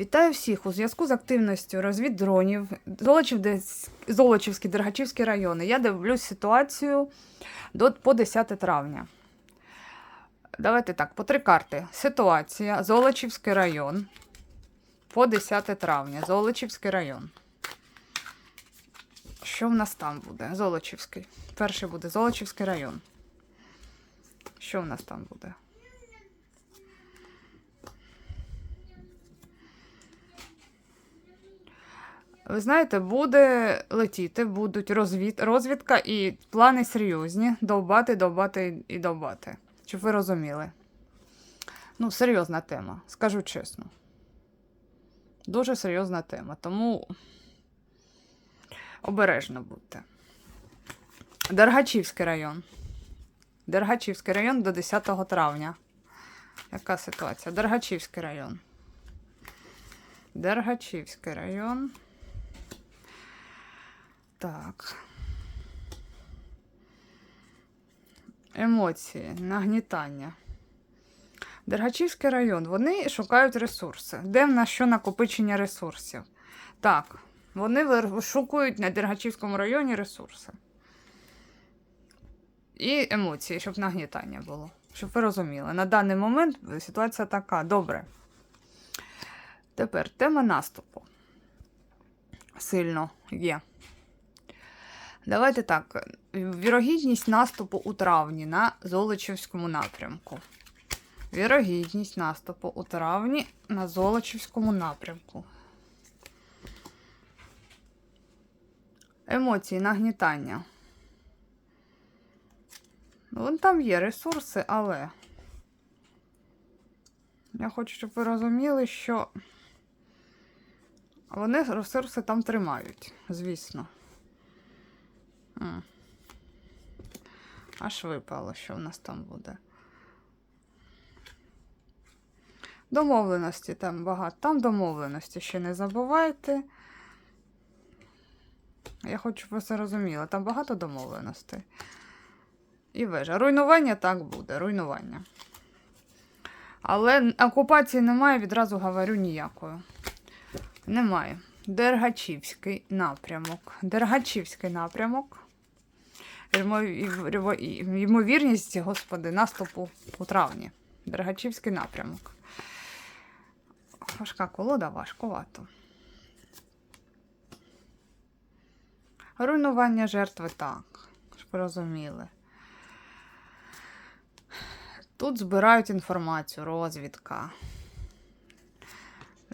Вітаю всіх у зв'язку з активністю розвіддронів Золочів, Дес- Золочівський, Дергачівський райони. Я дивлюсь ситуацію до, по 10 травня. Давайте так, по три карти. Ситуація. Золочівський район. По 10 травня. Золочівський район. Що в нас там буде? Золочівський. Перший буде Золочівський район. Що в нас там буде? Ви знаєте, буде летіти, будуть розвід, розвідка і плани серйозні. Довбати, довбати і довбати. Щоб ви розуміли. Ну, серйозна тема, скажу чесно. Дуже серйозна тема. Тому обережно будьте. Дергачівський район. Дергачівський район до 10 травня. Яка ситуація? Дергачівський район. Дергачівський район. Так. Емоції, нагнітання. Дергачівський район. Вони шукають ресурси. Де в нас що накопичення ресурсів? Так, вони шукають на Дергачівському районі ресурси. І емоції, щоб нагнітання було. Щоб ви розуміли. На даний момент ситуація така. Добре. Тепер тема наступу. Сильно є. Давайте так. Вірогідність наступу у травні на Золочівському напрямку. Вірогідність наступу у травні на Золочівському напрямку. Емоції, нагнітання. Ну, Вон там є ресурси, але. Я хочу, щоб ви розуміли, що вони ресурси там тримають, звісно. М. Аж випало, що в нас там буде. Домовленості там багато. Там домовленості ще не забувайте. Я хочу, щоб ви це. Там багато домовленостей. І вежа. Руйнування так буде, руйнування. Але окупації немає, відразу говорю ніякої. Немає. Дергачівський напрямок. Дергачівський напрямок. Ймо- ймо- Ймовірність, господи, наступу у травні. Дергачівський напрямок. Важка колода, важкувато. Руйнування жертви так, щоб розуміли. Тут збирають інформацію, розвідка.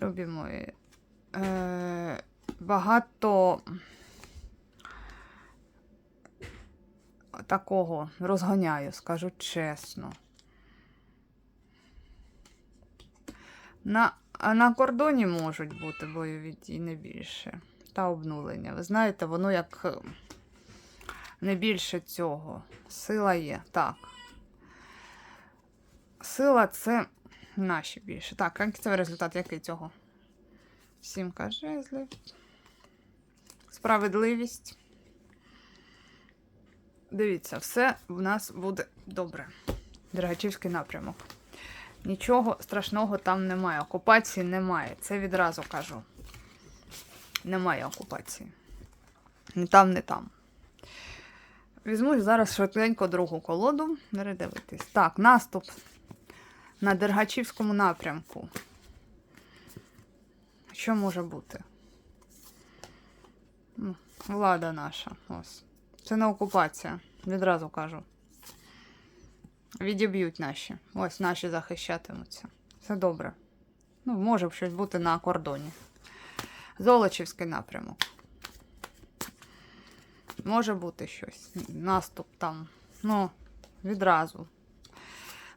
Любі мої. Е, багато такого розганяю, скажу чесно. На, на кордоні можуть бути бойові дії не більше. Та обнулення. Ви знаєте, воно як е, не більше цього. Сила є. Так. Сила це наші більше. Так, кінцевий результат який цього? Сімка жезлів. Справедливість. Дивіться, все в нас буде добре. Дергачівський напрямок. Нічого страшного там немає. Окупації немає. Це відразу кажу. Немає окупації. Ні там, не там. Візьму зараз швиденько другу колоду. Передивитись. Так, наступ на Дергачівському напрямку. Що може бути? Влада наша. Ось. Це не окупація. Відразу кажу. Відіб'ють наші. Ось наші захищатимуться. Все добре. Ну, може б щось бути на кордоні. Золочівський напрямок. Може бути щось. Наступ там. Ну, відразу.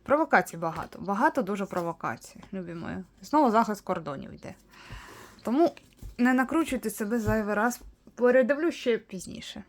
Провокацій багато. Багато дуже провокацій, любі мої. Знову захист кордонів йде. Тому не накручуйте себе зайвий раз. Передивлю ще пізніше.